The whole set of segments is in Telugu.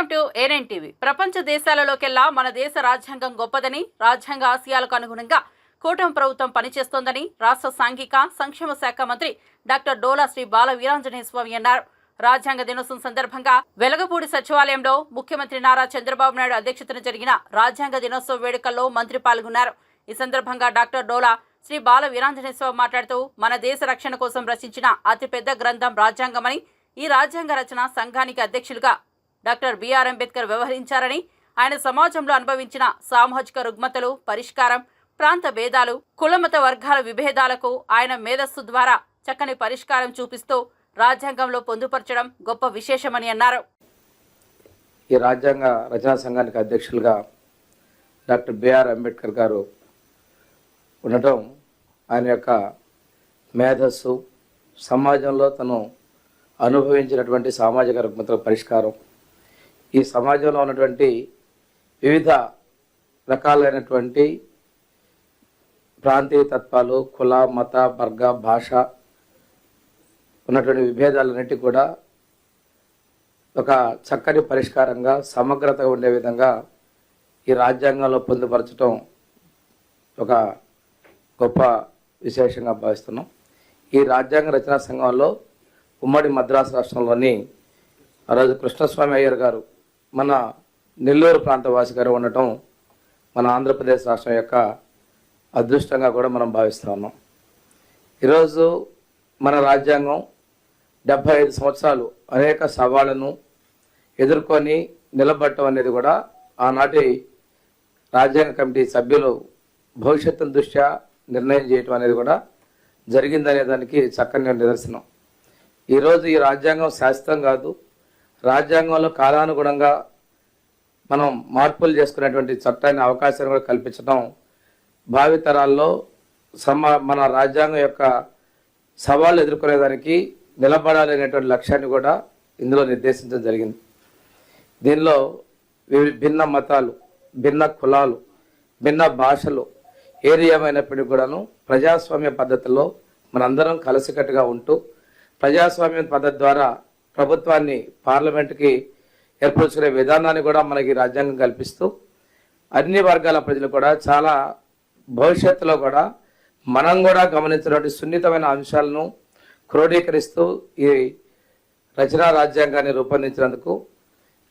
Welcome to A9 TV. ప్రపంచ దేశాలలోకెల్లా మన దేశ రాజ్యాంగం గొప్పదని రాజ్యాంగ ఆశయాలకు అనుగుణంగా కూటమి ప్రభుత్వం పనిచేస్తోందని రాష్ట్ర సాంఘిక సంక్షేమ శాఖ మంత్రి డాక్టర్ డోలా శ్రీ బాల వీరాంజనేయ స్వామి అన్నారు. రాజ్యాంగ దినోత్సవం సందర్భంగా వెలగపూడి సచివాలయంలో ముఖ్యమంత్రి నారా చంద్రబాబు నాయుడు అధ్యక్షతన జరిగిన రాజ్యాంగ దినోత్సవ వేడుకల్లో మంత్రి పాల్గొన్నారు. ఈ సందర్భంగా డాక్టర్ డోలా శ్రీ బాల వీరాంజనేయ స్వామి మాట్లాడుతూ మన దేశ రక్షణ కోసం రచించిన అతిపెద్ద గ్రంథం రాజ్యాంగమని ఈ రాజ్యాంగ రచన సంఘానికి అధ్యక్షులుగా డాక్టర్ బిఆర్ అంబేద్కర్ వ్యవహరించారని ఆయన సమాజంలో అనుభవించిన సామాజిక రుగ్మతలు పరిష్కారం ప్రాంత భేదాలు కులమత వర్గాల విభేదాలకు ఆయన మేధస్సు ద్వారా చక్కని పరిష్కారం చూపిస్తూ రాజ్యాంగంలో పొందుపరచడం గొప్ప విశేషమని అన్నారు. ఈ రాజ్యాంగ రచనా సంఘానికి అధ్యక్షులుగా డాక్టర్ బిఆర్ అంబేద్కర్ గారు ఉండటం ఆయన యొక్క మేధస్సు సమాజంలో తను అనుభవించినటువంటి సామాజిక రుగ్మతల పరిష్కారం ఈ సమాజంలో ఉన్నటువంటి వివిధ రకాలైనటువంటి ప్రాంతీయ తత్వాలు కుల మత వర్గ భాష ఉన్నటువంటి విభేదాలన్నిటి కూడా ఒక చక్కని పరిష్కారంగా సమగ్రత ఉండే విధంగా ఈ రాజ్యాంగంలో పొందుపరచడం ఒక గొప్ప విశేషంగా భావిస్తున్నాం. ఈ రాజ్యాంగ రచనా సంఘంలో ఉమ్మడి మద్రాసు రాష్ట్రంలోని ఆ రోజు కృష్ణస్వామి అయ్యర్ గారు మన నెల్లూరు ప్రాంతవాసి గారు ఉండటం మన ఆంధ్రప్రదేశ్ రాష్ట్రం యొక్క అదృష్టంగా కూడా మనం భావిస్తూ ఉన్నాం. ఈరోజు మన రాజ్యాంగం డెబ్భై ఐదు సంవత్సరాలు అనేక సవాళ్ళను ఎదుర్కొని నిలబడటం అనేది కూడా ఆనాటి రాజ్యాంగ కమిటీ సభ్యులు భవిష్యత్తు దృష్ట్యా నిర్ణయం చేయటం అనేది కూడా జరిగిందనే దానికి చక్కని నిదర్శనం. ఈరోజు ఈ రాజ్యాంగం శాశ్వతం కాదు. రాజ్యాంగంలో కాలానుగుణంగా మనం మార్పులు చేసుకునేటువంటి చట్టాన్ని అవకాశాన్ని కూడా కల్పించడం భావితరాల్లో సమ మన రాజ్యాంగం యొక్క సవాళ్ళు ఎదుర్కొనేదానికి నిలబడాలి అనేటువంటి లక్ష్యాన్ని కూడా ఇందులో నిర్దేశించడం జరిగింది. దీనిలో భిన్న మతాలు భిన్న కులాలు భిన్న భాషలు ఏది ఏమైనప్పటికీ కూడాను ప్రజాస్వామ్య పద్ధతిలో మనందరం కలిసికట్టుగా ఉంటూ ప్రజాస్వామ్య పద్ధతి ద్వారా ప్రభుత్వాన్ని పార్లమెంట్కి ఏర్పరచుకునే విధానాన్ని కూడా మనకి రాజ్యాంగం కల్పిస్తూ అన్ని వర్గాల ప్రజలు కూడా చాలా భవిష్యత్తులో కూడా మనం కూడా గమనించినటువంటి సున్నితమైన అంశాలను క్రోడీకరిస్తూ ఈ రచనా రాజ్యాంగాన్ని రూపొందించినందుకు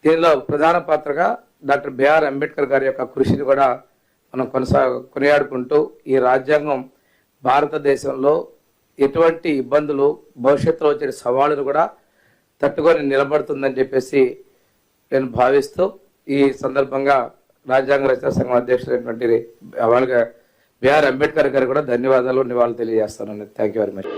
దీనిలో ప్రధాన పాత్రగా డాక్టర్ బిఆర్ అంబేద్కర్ గారి యొక్క కృషిని కూడా మనం కొనసా కొనియాడుకుంటూ ఈ రాజ్యాంగం భారతదేశంలో ఎటువంటి ఇబ్బందులు భవిష్యత్తులో వచ్చే సవాళ్ళను కూడా తట్టుకొని నిలబడుతుందని చెప్పేసి నేను భావిస్తూ ఈ సందర్భంగా రాజ్యాంగ రచన సంఘం అధ్యక్షులైనటువంటి వాళ్ళగా బిఆర్ అంబేద్కర్ గారు కూడా ధన్యవాదాలు నివాళులు తెలియజేస్తాను థ్యాంక్ యూ వెరీ మచ్